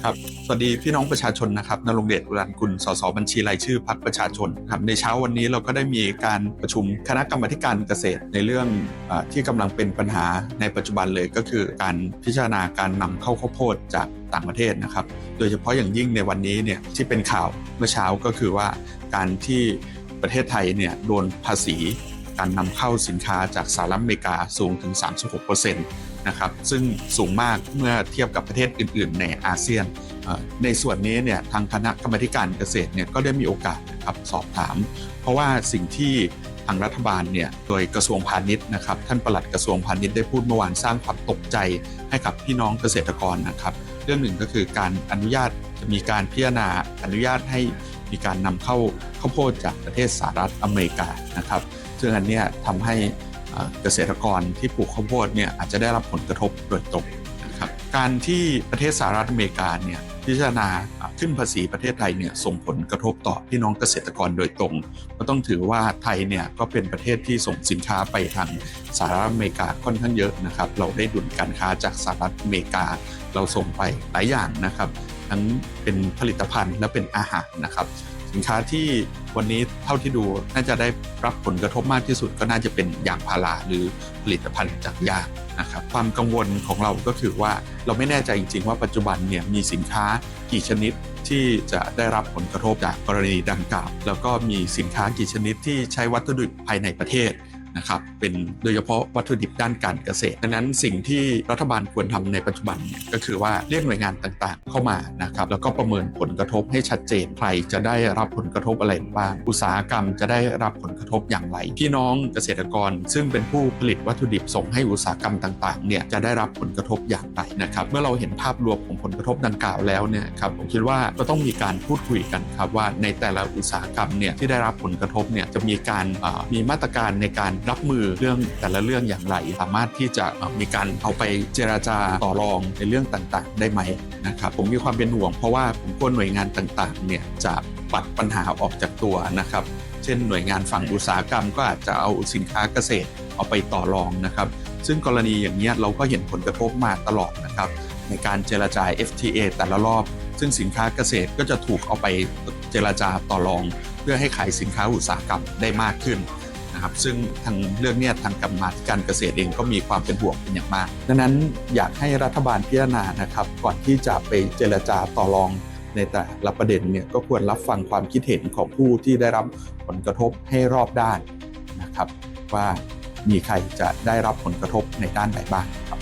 ครับสวัสดีพี่น้องประชาชนนะครับนรงเดชอุรันกุลสสบัญชีรายชื่อพรรคประชาชนครับในเช้าวันนี้เราก็ได้มีการประชุมคณะกรรมการเกษตรในเรื่องอที่กำลังเป็นปัญหาในปัจจุบันเลยก็คือการพิจารณาการนำเข้าข้าวโพดจากต่างประเทศนะครับ โดยเฉพาะอย่างยิ่งในวันนี้เนี่ยที่เป็นข่าวเมื่อเช้าก็คือว่าการที่ประเทศไทยเนี่ยโดนภาษีการนำเข้าสินค้าจากสหรัฐอเมริกาสูงถึง 36% นะครับซึ่งสูงมากเมื่อเทียบกับประเทศอื่น ๆ ในอาเซียน ในส่วนนี้เนี่ยทางคณะกรรมการเกษตรเนี่ยก็ได้มีโอกาสนะครับสอบถาม เพราะว่าสิ่งที่ทางรัฐบาลเนี่ยโดยกระทรวงพาณิชย์นะครับท่านปลัดกระทรวงพาณิชย์ได้พูดเมื่อวานสร้างความตกใจให้กับพี่น้องเกษตรกรนะครับเรื่องหนึ่งก็คือการอนุญาตจะมีการพิจารณาอนุญาตให้มีการนำเข้าข้าวโพดจากประเทศสหรัฐอเมริกานะครับซึ่งอันเนี้ยทำให้ เกษตรกรที่ปลูกข้าวโพดเนี่ยอาจจะได้รับผลกระทบโดยตรงนะครับการที่ประเทศสหรัฐอเมริกาเนี่ยพิจารณาขึ้นภาษีประเทศไทยเนี่ยส่งผลกระทบต่อพี่น้องเกษตรกรโดยตรงก็ต้องถือว่าไทยเนี่ยก็เป็นประเทศที่ส่งสินค้าไปทางสหรัฐอเมริกาค่อนข้างเยอะนะครับ เราได้ดุลการค้าจากสหรัฐอเมริกาเราส่งไปหลายอย่างนะครับ ทั้งเป็นผลิตภัณฑ์และเป็นอาหารนะครับ สินค้าที่วันนี้เท่าที่ดูน่าจะได้รับผลกระทบมากที่สุดก็น่าจะเป็นยางพาราหรือผลิตภัณฑ์จากยางนะครับความกังวลของเราก็คือว่าเราไม่แน่ใจจริงๆว่าปัจจุบันเนี่ยมีสินค้ากี่ชนิดที่จะได้รับผลกระทบจากกรณีดังกล่าว แล้วก็มีสินค้ากี่ชนิดที่ใช้วัตถุดิบภายในประเทศ นะครับเป็นโดยเฉพาะวัตถุดิบด้านการเกษตรดังนั้นสิ่งที่รัฐบาลควรทำในปัจจุบันเนี่ยก็คือว่าเรียกหน่วยงานต่างๆ เข้ามานะครับแล้วก็ประเมินผลกระทบให้ชัดเจนใครจะได้รับผลกระทบอะไรบ้างอุตสาหกรรมจะได้รับผลกระทบอย่างไรพี่น้องเกษตรกร ซึ่งเป็นผู้ผลิตวัตถุดิบส่งให้อุตสาหกรรมต่างๆเนี่ยจะได้รับผลกระทบอย่างไรนะครับเมื่อเราเห็นภาพรวมของผลกระทบดังกล่าวแล้วเนี่ยครับผมคิดว่าก็ต้องมีการพูดคุยกันครับว่าในแต่ละอุตสาหกรรมเนี่ยที่ได้รับผลกระทบเนี่ยจะมีการมีมาตรการในการรับมือเรื่องแต่ละเรื่องอย่างไร สามารถที่จะมีการเอาไปเจราจาต่อรองในเรื่องต่างๆ ได้ไหมนะครับผมมีความเป็นห่วงเพราะว่าผมกลัวหน่วยงานต่างๆเนี่ยจะปัดปัญหาออกจากตัวนะครับเช่นหน่วยงานฝั่งอุตสาหกรรมก็อาจจะเอาสินค้าเกษตรเอาไปต่อรองนะครับ ซึ่งกรณีอย่างนี้เราก็เห็นผลกระทบมาตลอดนะครับ ในการเจรจา FTA แต่ละรอบ ซึ่งสินค้าเกษตรก็จะถูกเอาไปเจรจาต่อรอง เพื่อให้ขายสินค้าอุตสาหกรรมได้มากขึ้น นะครับ ซึ่งทางเรื่องเนี้ยทางกรรมาธิการเกษตรเองก็มีความเป็นห่วงเป็นอย่างมาก ดังนั้นอยากให้รัฐบาลพิจารณานะครับ ก่อนที่จะไปเจรจาต่อรองในแต่ละประเด็นเนี่ยก็ควรรับฟังความคิดเห็นของผู้ที่ได้รับผลกระทบให้รอบด้านนะครับ ว่ามีใครจะได้รับผลกระทบในด้านไหนบ้างครับ